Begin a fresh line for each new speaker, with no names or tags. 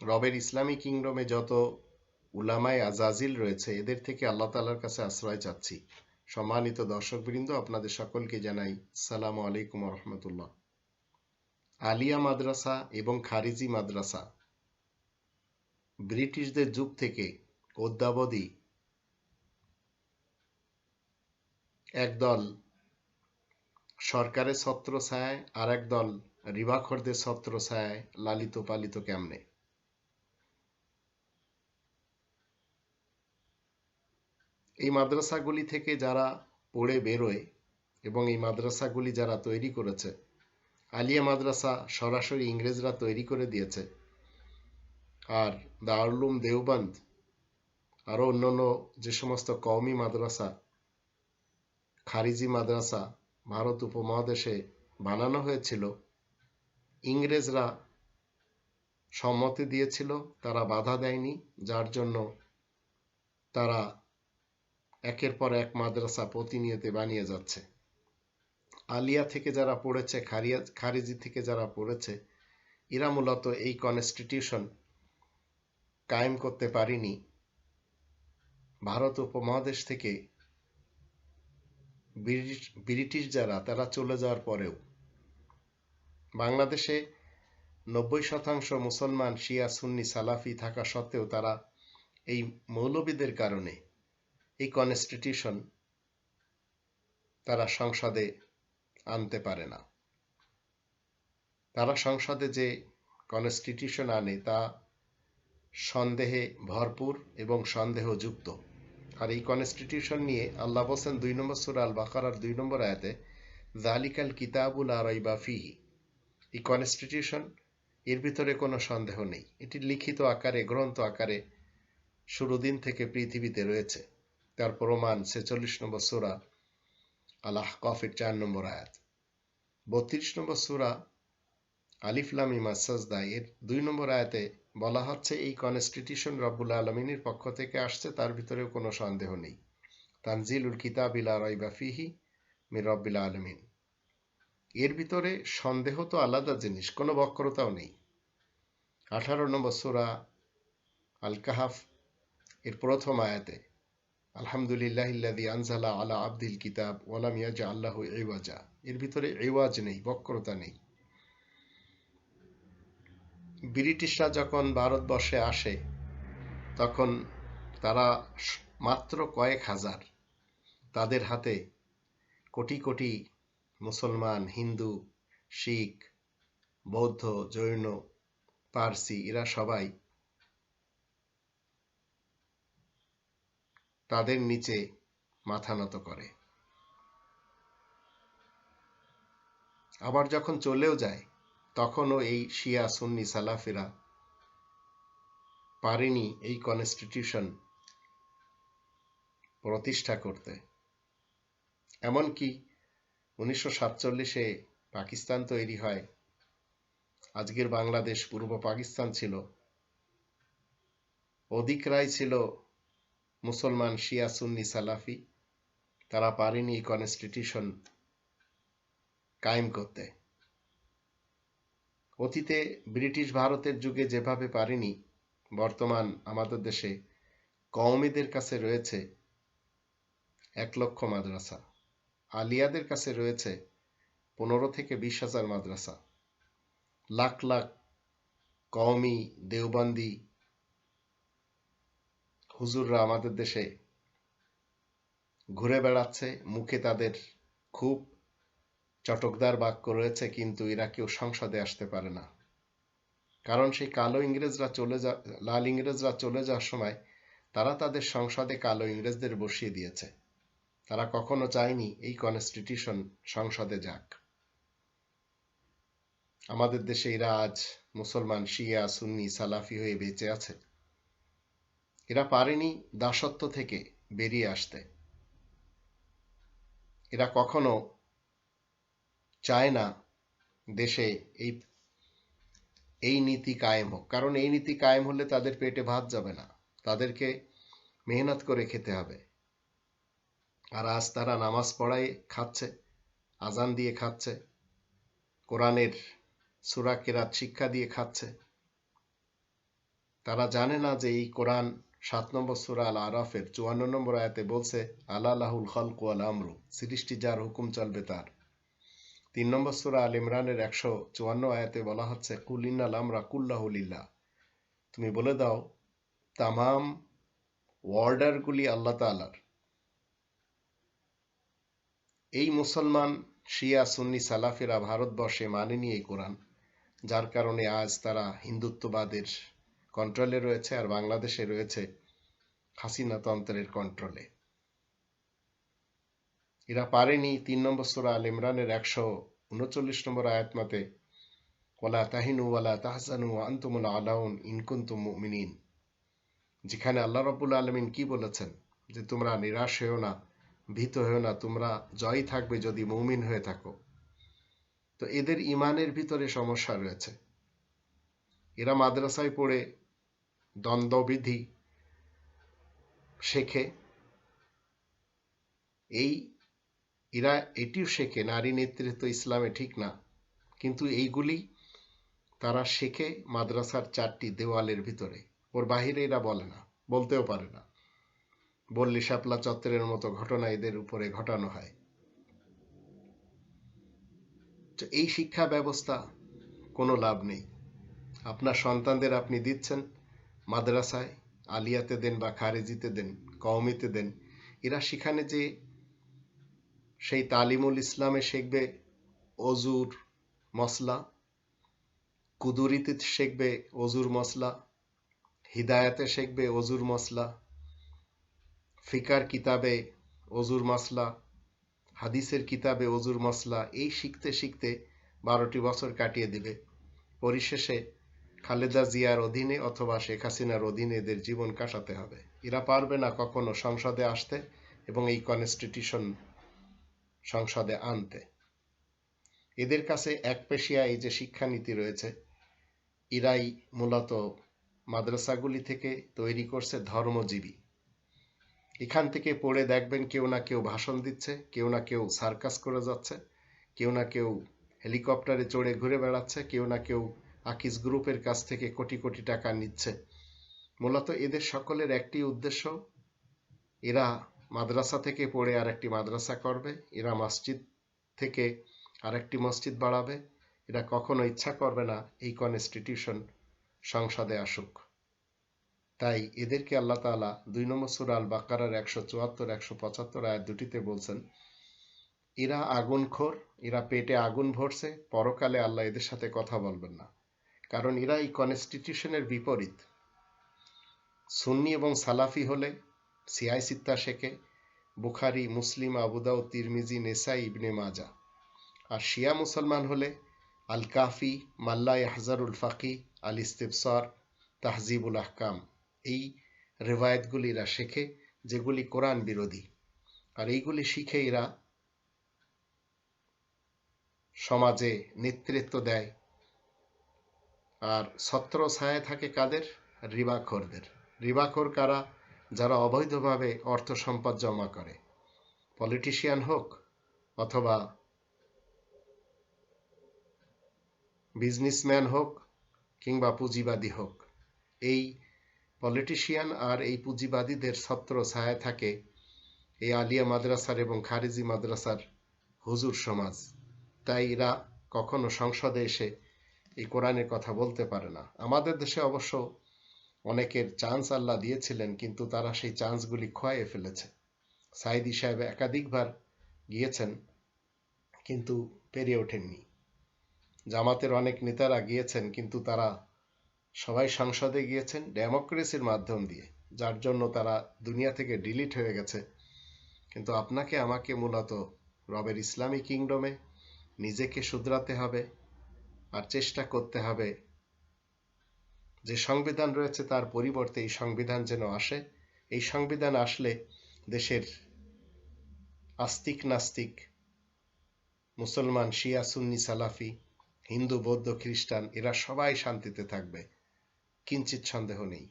রবের ইসলামী কিংডমে যত উলামায় আজাজিল রয়েছে, এদের থেকে আল্লাহ তালার কাছে আশ্রয় চাচ্ছি। সম্মানিত দর্শকবৃন্দ, আপনাদের সকলকে জানাই সালাম আলাইকুম রহমতুল্লাহ। আলিয়া মাদ্রাসা এবং খারিজি মাদ্রাসা ব্রিটিশদের যুগ থেকে অদ্যাবধি একদল সরকারের ছত্র ছায় আর একদল রিবাখরদের ছত্র ছায় লালিত পালিত কেমনে? এই মাদ্রাসাগুলি থেকে যারা পড়ে বেরোয় এবং এই মাদ্রাসাগুলি যারা তৈরি করেছে, আলিয়া মাদ্রাসা সরাসরি ইংরেজরা তৈরি করে দিয়েছে। আর দারুলুম দেওবন্দ আরও অন্যান্য যে সমস্ত কওমি মাদ্রাসা, খারিজি মাদ্রাসা, ভারত উপমহাদেশে বানানো হয়েছিল, ইংরেজরা সম্মতি দিয়েছিল, তারা বাধা দেয়নি, যার জন্য তারা একের পর এক মাদ্রাসা প্রতিনিয়তে বানিয়ে যাচ্ছে। আলিয়া থেকে যারা পড়েছে, খারিয়া, খারিজি থেকে যারা পড়েছে, এরা মূলত এই কনস্টিটিউশন কায়েম করতে পারিনি। ভারত উপমহাদেশ থেকে ব্রিটিশ যারা, তারা চলে যাওয়ার পরেও বাংলাদেশে নব্বই শতাংশ মুসলমান শিয়া, সুন্নি, সালাফি থাকা সত্ত্বেও তারা এই মৌলবীদের কারণে এই কনস্টিটিউশন তারা সংসদে আনতে পারে না। তারা সংসদে যে কনস্টিটিউশন আনে তা সন্দেহে ভরপুর এবং সন্দেহযুক্ত। আর এই কনস্টিটিউশন নিয়ে আল্লাহ বলছেন দুই নম্বর সুরা আল বাকারার দুই নম্বর আয়াতে জালিকাল কিতাবুল আরাইবা ফিহি। এই কনস্টিটিউশন এর ভিতরে কোনো সন্দেহ নেই। এটি লিখিত আকারে, গ্রন্থ আকারে শুরু দিন থেকে পৃথিবীতে রয়েছে। তার প্রমাণ ছেচল্লিশ নম্বর সুরা আল্লাহ কফের চার নম্বর আয়াত। বত্রিশ নম্বর সুরা আলিফলামি মাসাজদা এর দুই নম্বর আয়াতে বলা হচ্ছে, এই কনস্টিটিউশন রব্বুল আলমিনের পক্ষ থেকে আসছে, তার ভিতরেও কোনো সন্দেহ নেই। তানজিলুল কিতাবিলা রইবা ফিহি মির রব্বিল আলমিন। এর ভিতরে সন্দেহ তো আলাদা জিনিস, কোনো বক্রতাও নেই। আঠারো নম্বর সুরা আল কাহাফ এর প্রথম আয়াতে আলহামদুলিল্লাহ ইল্লাদি আনজালা আলা আব্দিল কিতাব ওয়ালাম ইয়াজা আল্লাহ এওয়াজা এর ভিতরে নেই, বক্রতা নেই। ব্রিটিশরা যখন ভারতবর্ষে আসে, তখন তারা মাত্র কয়েক হাজার তাদের হাতে কোটি কোটি মুসলমান, হিন্দু, শিখ, বৌদ্ধ, জৈন, পার্সি, এরা সবাই তাদের নিচে মাথা নত করে। আবার যখন চলেও যায়, তখনও এই শিয়া সুন্নি সালাফিরা পারেনি এই কনস্টিটিউশন প্রতিষ্ঠা করতে। এমনকি উনিশশো সাতচল্লিশে পাকিস্তান তৈরি হয়। আজকের বাংলাদেশ পূর্ব পাকিস্তান ছিল। অধিক রায় ছিল মুসলমান, শিয়া, সুন্নি, সালাফি, তারা পারেনি এই কনস্টিটিউশন কায়েম করতে। অতীতে ব্রিটিশ ভারতের যুগে যেভাবে পারেনি, বর্তমান আমাদের দেশে কওমিদের কাছে রয়েছে এক লক্ষ মাদ্রাসা, আলিয়াদের কাছে রয়েছে পনেরো থেকে বিশ হাজার মাদ্রাসা, লাখ লাখ কওমি, দেওবন্দি হুজুররা আমাদের দেশে ঘুরে বেড়াচ্ছে, মুখে তাদের খুব চটকদার বাক্য রয়েছে, কিন্তু এরা কেউ সংসদে আসতে পারে না। কারণ সেই কালো ইংরেজরা চলে যা, লাল ইংরেজরা চলে যাওয়ার সময় তারা তাদের সংসদে কালো ইংরেজদের বসিয়ে দিয়েছে। তারা কখনো চায়নি এই কনস্টিটিউশন সংসদে যাক। আমাদের দেশে এরা আজ মুসলমান, শিয়া, সুন্নি, সালাফি হয়ে বেঁচে আছে। এরা পারেনি দাসত্ব থেকে বেরিয়ে আসতে। এরা কখনো চায় না দেশে এই এই নীতি কায়েম হোক। কারণ এই নীতি কায়েম হলে তাদের পেটে ভাত যাবে না। তাদেরকে মেহনত করে খেতে হবে। আর আজ তারা নামাজ পড়াই খাচ্ছে, আজান দিয়ে খাচ্ছে, কোরআনের সুরা কেরাত শিক্ষা দিয়ে খাচ্ছে। তারা জানে না যে এই কোরআন সাত নম্বর সুরা আল আরাফের চুয়ান্ন নম্বর আয়াতে বলছে আল্লাহুল খলকু আল আমরু সৃষ্টি যার হুকুম চলবে তার। তিন নম্বর সুরা আল ইমরানের একশো চুয়ান্ন আয়াতে বলা হচ্ছে কুলিনাল আমরা কুল্লাহুলিল্লাহ তুমি বলে দাও, তামাম ওয়ার্ডারগুলি আল্লাহ তালার এই মুসলমান শিয়া সুন্নি সালাফিরা ভারতবর্ষে মানেনি এই কোরআন, যার কারণে আজ তারা হিন্দুত্ববাদের কন্ট্রোলে রয়েছে আর বাংলাদেশে রয়েছে হাসিনা তন্ত্রের কন্ট্রোলে এরা পারেনি তিন নম্বর সুরা আল ইমরানের একশো উনচল্লিশ নম্বর আয়াত মতে ওলা তাহিনু ওয়ালা তাহসানু আন্তমুল আলাউন ইনকুন্তুম মুমিনিন। যেখানে আল্লাহ রবুল আলমিন কি বলেছেন? যে তোমরা নিরাশ হয়েও না, ভীত হয়েও না, তোমরা জয় থাকবে যদি মুমিন হয়ে থাকো। তো এদের ইমানের ভিতরে সমস্যা রয়েছে। এরা মাদ্রাসায় পড়ে দ্বন্দ্ববিধি শেখে। এই, এরা এটিও শেখে, নারী নেতৃত্ব ইসলামে ঠিক না। কিন্তু এইগুলি তারা শেখে মাদ্রাসার চারটি দেওয়ালের ভিতরে। ওর বাহিরে এরা বলে না, বলতেও পারে না। বললি শাপলা চত্বরের মতো ঘটনা এদের উপরে ঘটানো হয়। তো এই শিক্ষা ব্যবস্থা, কোনো লাভ নেই। আপনার সন্তানদের আপনি দিচ্ছেন মাদ্রাসায়, আলিয়াতে দেন বা খারেজিতে দেন, কওমিতে দেন, এরা সেখানে যে সেই তালিমুল ইসলামে শিখবে অজুর মশলা কুদুরিতে শিখবে অজুর মশলা হিদায়াতে শিখবে অজুর মশলা ফিকার কিতাবে অজুর মশলা হাদিসের কিতাবে অজুর মশলা এই শিখতে শিখতে বারোটি বছর কাটিয়ে দিবে। পরিশেষে খালেদা জিয়ার অধীনে অথবা শেখ হাসিনার অধীনে এদের জীবন কাটাতে হবে। এরা পারবে না কখনো সংসদে আসতে এবং এই কনস্টিটিউশন সংসদে আনতে। এদের কাছে এক পেশিয়া এই যে শিক্ষানীতি রয়েছে, এরাই মূলত মাদ্রাসাগুলি থেকে তৈরি করছে ধর্মজীবী। এখান থেকে পড়ে দেখবেন কেউ না কেউ ভাষণ দিচ্ছে, কেউ না কেউ সার্কাস করে যাচ্ছে, কেউ না কেউ হেলিকপ্টারে চড়ে ঘুরে বেড়াচ্ছে, কেউ না কেউ আকিস গ্রুপের কাছ থেকে কোটি কোটি টাকা নিচ্ছে। মূলত এদের সকলের একটি উদ্দেশ্য, এরা মাদ্রাসা থেকে পড়ে আর একটি মাদ্রাসা করবে, এরা মসজিদ থেকে আরেকটি মসজিদ বাড়াবে, এরা কখনো ইচ্ছা করবে না এই কনস্টিটিউশন সংসদে আসুক। তাই এদেরকে আল্লাহ তালা দুই নম্বর সুর আল বাকারার একশো চুয়াত্তর, একশো পঁচাত্তর আয়াত দুটিতে বলছেন, এরা আগুনখোর এরা পেটে আগুন ভরছে, পরকালে আল্লাহ এদের সাথে কথা বলবেন না। কারণ এরা এই কনস্টিটিউশনের বিপরীত। সুন্নি এবং সালাফি হলে সিয়াই সিত্তা শেখে, বুখারি, মুসলিম আবুদাউ তিরমিজি, নেসাই, ইবনে মাজা। আর শিয়া মুসলমান হলে আল কাফি মাল্লা হাজারুল ফাকি আল ইস্তেফসর তাহজিবুল আহকাম। এই রেওয়ায়তগুলি এরা শেখে, যেগুলি কোরআন বিরোধী। আর এইগুলি শিখে এরা সমাজে নেতৃত্ব দেয় আর ছত্র ছায় থাকে কাদের? রিবাখরদের। রিবাখর কারা? যারা অবৈধভাবে অর্থ সম্পদ জমা করে। পলিটিশিয়ান হোক অথবা বিজনেসম্যান হোক কিংবা পুঁজিবাদী হোক, এই পলিটিশিয়ান আর এই পুঁজিবাদীদের ছত্র ছায় থাকে এই আলিয়া মাদ্রাসার এবং খারিজি মাদ্রাসার হুজুর সমাজ। তাই এরা কখনো সংসদে এসে এই কোরআনের কথা বলতে পারে না। আমাদের দেশে অবশ্য অনেকের চান্স আল্লাহ দিয়েছিলেন, কিন্তু তারা সেই চান্সগুলি খোয়াইয়ে ফেলেছে। সাইদি সাহেব একাধিকবার গিয়েছেন, কিন্তু পেরিয়ে ওঠেননি। জামাতের অনেক নেতারা গিয়েছেন, কিন্তু তারা সবাই সংসদে গিয়েছেন ডেমোক্রেসির মাধ্যম দিয়ে, যার জন্য তারা দুনিয়া থেকে ডিলিট হয়ে গেছে। কিন্তু আপনাকে আমাকে মূলত রবের ইসলামী কিংডমে নিজেকে শুধরাতে হবে আর চেষ্টা করতে হবে। যে সংবিধান রয়েছে তার পরিবর্তে এই সংবিধান যেন আসে। এই সংবিধান আসলে দেশের আস্তিক নাস্তিক মুসলমান, শিয়া, সুন্নি, সালাফি, হিন্দু, বৌদ্ধ, খ্রিস্টান, এরা সবাই শান্তিতে থাকবে। কিঞ্চিত সন্দেহ নেই।